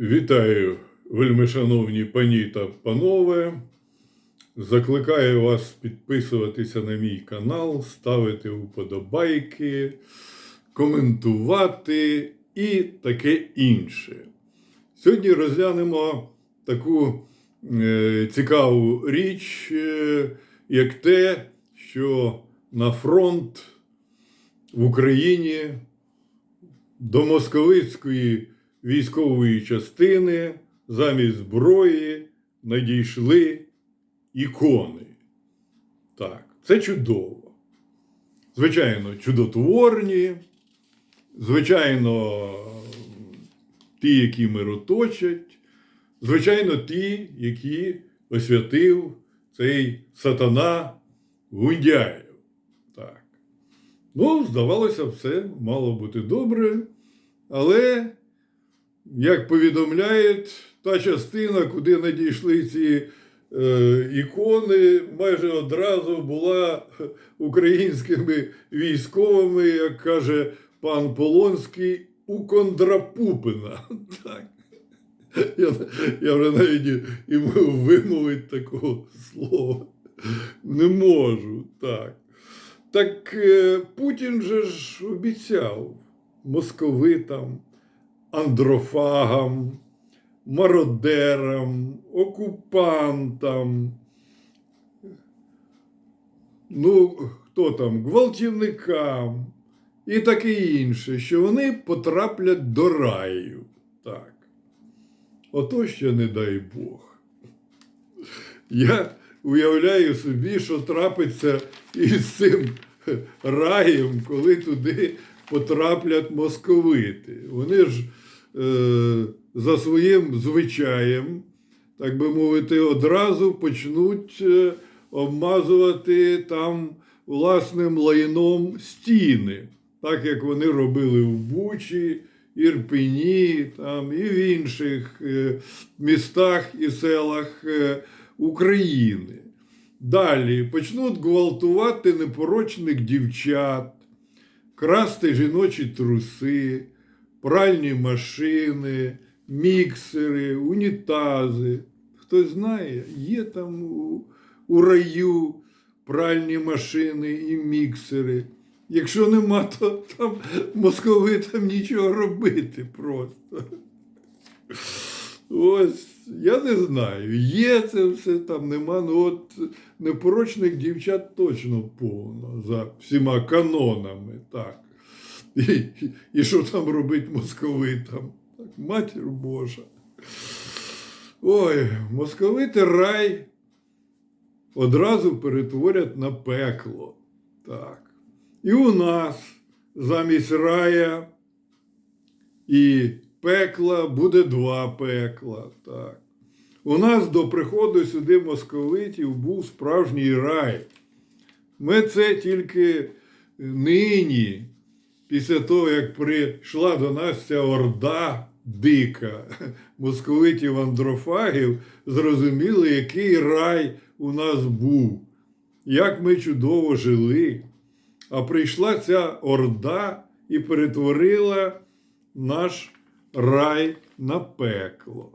Вітаю, вельмишановні пані та панове. Закликаю вас підписуватися на мій канал, ставити вподобайки, коментувати і таке інше. Сьогодні розглянемо таку е, цікаву річ, е, як те, що на фронт в Україні до московицької військової частини замість зброї надійшли ікони. Так, це чудово. Звичайно, чудотворні, звичайно, ті, які мироточать, звичайно, ті, які освятив цей сатана Гундяєв. Так. Ну, здавалося, все мало бути добре, але, як повідомляють, та частина, куди надійшли ці е, ікони, майже одразу була українськими військовими, як каже пан Полонський, у Кондрапупина. Так. Я, я вже навіть і, вимовити такого слова не можу. Так. Так е, Путін же ж обіцяв московитам, андрофагам, мародерам, окупантам, ну, хто там, гвалтівникам і таке інше, що вони потраплять до раю. Так. Ото ще не дай Бог. Я уявляю собі, що трапиться із цим раєм, коли туди потраплять московити. Вони ж е, за своїм звичаєм, так би мовити, одразу почнуть е, обмазувати там власним лайном стіни, так як вони робили в Бучі, Ірпені там, і в інших е, містах і селах е, України. Далі почнуть гвалтувати непорочних дівчат, красти жіночі труси, пральні машини, міксери, унітази. Хтось знає, є там у, у раю пральні машини і міксери. Якщо нема, то там московитам нічого робити просто. Ось, я не знаю, є це все там, нема. Ну от непорочних дівчат точно повно за всіма канонами. так. І, і, що там робить московитам? Так, матір Божа. Ой, московити рай одразу перетворять на пекло. Так. І у нас замість рая і пекла буде два пекла. Так. У нас до приходу сюди московитів був справжній рай. Ми це тільки нині, після того, як прийшла до нас ця орда дика московитів андрофагів, зрозуміли, який рай у нас був, як ми чудово жили. А прийшла ця орда і перетворила наш рай на пекло.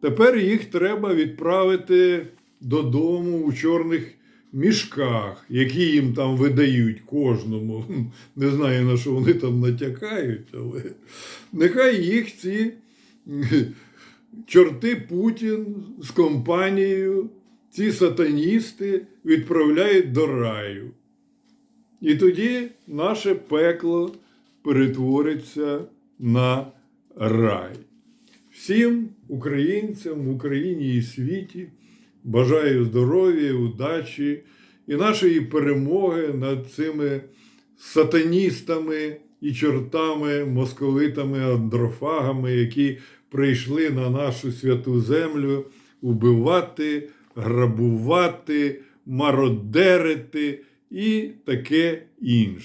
Тепер їх треба відправити додому у чорних мішках, які їм там видають кожному. Не знаю, на що вони там натякають, але нехай їх ці чорти Путін з компанією, ці сатаністи відправляють до раю. І тоді наше пекло перетвориться на рай. Всім українцям в Україні і світі бажаю здоров'я, удачі і нашої перемоги над цими сатаністами і чортами, московитами, андрофагами, які прийшли на нашу святу землю убивати, грабувати, мародерити і таке інше.